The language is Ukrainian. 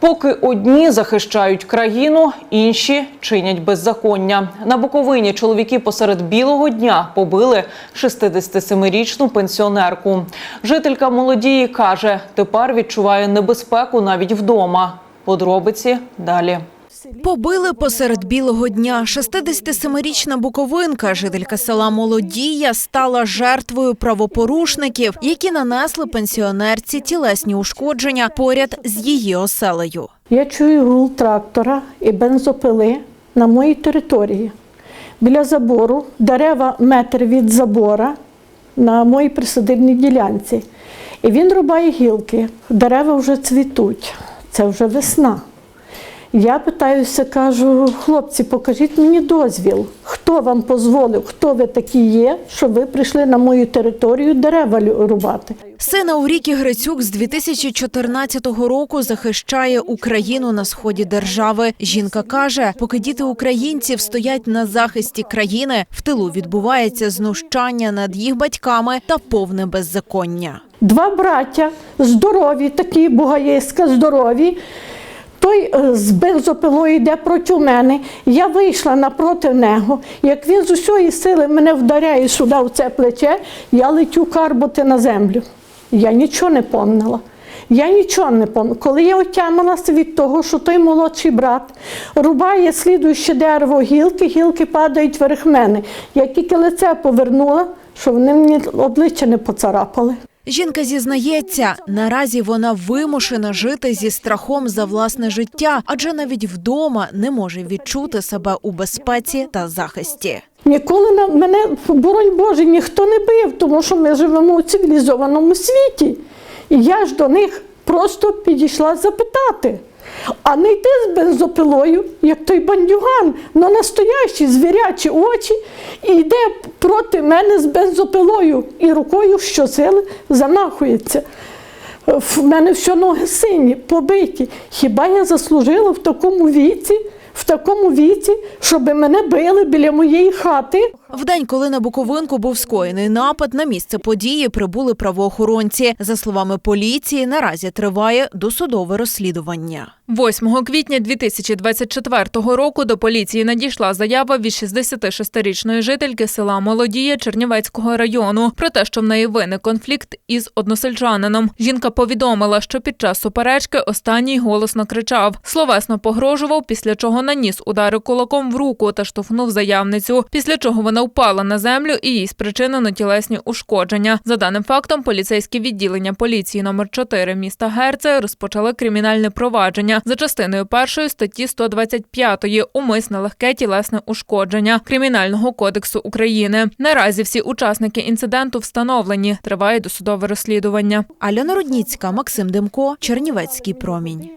Поки одні захищають країну, інші чинять беззаконня. На Буковині чоловіки посеред білого дня побили 67-річну пенсіонерку. Жителька молодії каже, тепер відчуває небезпеку навіть вдома. Подробиці далі. Побили посеред білого дня. 67-річна буковинка, жителька села Молодія, стала жертвою правопорушників, які нанесли пенсіонерці тілесні ушкодження поряд з її оселею. Я чую гул трактора і бензопили на моїй території. Біля забору, дерева метр від забора на моїй присадибній ділянці. І він рубає гілки. Дерева вже цвітуть. Це вже весна. Я питаюся, кажу, хлопці, покажіть мені дозвіл. Хто вам дозволив, хто ви такі є, що ви прийшли на мою територію дерева рубати? Сина Уріки Грицюк з 2014 року захищає Україну на сході держави. Жінка каже, поки діти українців стоять на захисті країни, в тилу відбувається знущання над їх батьками та повне беззаконня. Два браття здорові, такі бугаїська, здорові. Той е, з бензопилою йде проти мене. Я вийшла напроти нього. Як він з усієї сили мене вдаряє сюди в це плече, я летю карбути на землю. Я нічого не помнила. Я нічого не пам'ятаю. Коли я отямилася від того, що той молодший брат рубає слідуюче дерево гілки, гілки падають вверх мене. Я тільки лице повернула, що вони мені обличчя не поцарапали. Жінка зізнається, наразі вона вимушена жити зі страхом за власне життя, адже навіть вдома не може відчути себе у безпеці та захисті. Ніколи на мене, боронь Боже, ніхто не бив, тому що ми живемо у цивілізованому світі. І я ж до них просто підійшла запитати. А не йти з бензопилою, як той бандюган, на настоящі звірячі очі, і йде проти мене з бензопилою і рукою щосили замахується. В мене все ноги сині, побиті. Хіба я заслужила в такому віці, в такому віці, щоб мене били біля моєї хати? В день, коли на Буковинку був скоєний напад, на місце події прибули правоохоронці. За словами поліції, наразі триває досудове розслідування. 8 квітня 2024 року до поліції надійшла заява від 66-річної жительки села Молодія Чернівецького району про те, що в неї виник конфлікт із односельчанином. Жінка повідомила, що під час суперечки останній голосно кричав, словесно погрожував, після чого наніс удари кулаком в руку та штовхнув заявницю. Після чого вона впала на землю і їй спричинено тілесні ушкодження. За даним фактом, поліцейське відділення поліції номер 4 міста Герце розпочали кримінальне провадження за частиною першої статті 125 умисне легке тілесне ушкодження Кримінального кодексу України. Наразі всі учасники інциденту встановлені. Триває досудове розслідування. Альона Рудніцька, Максим Демко, Чернівецький промінь.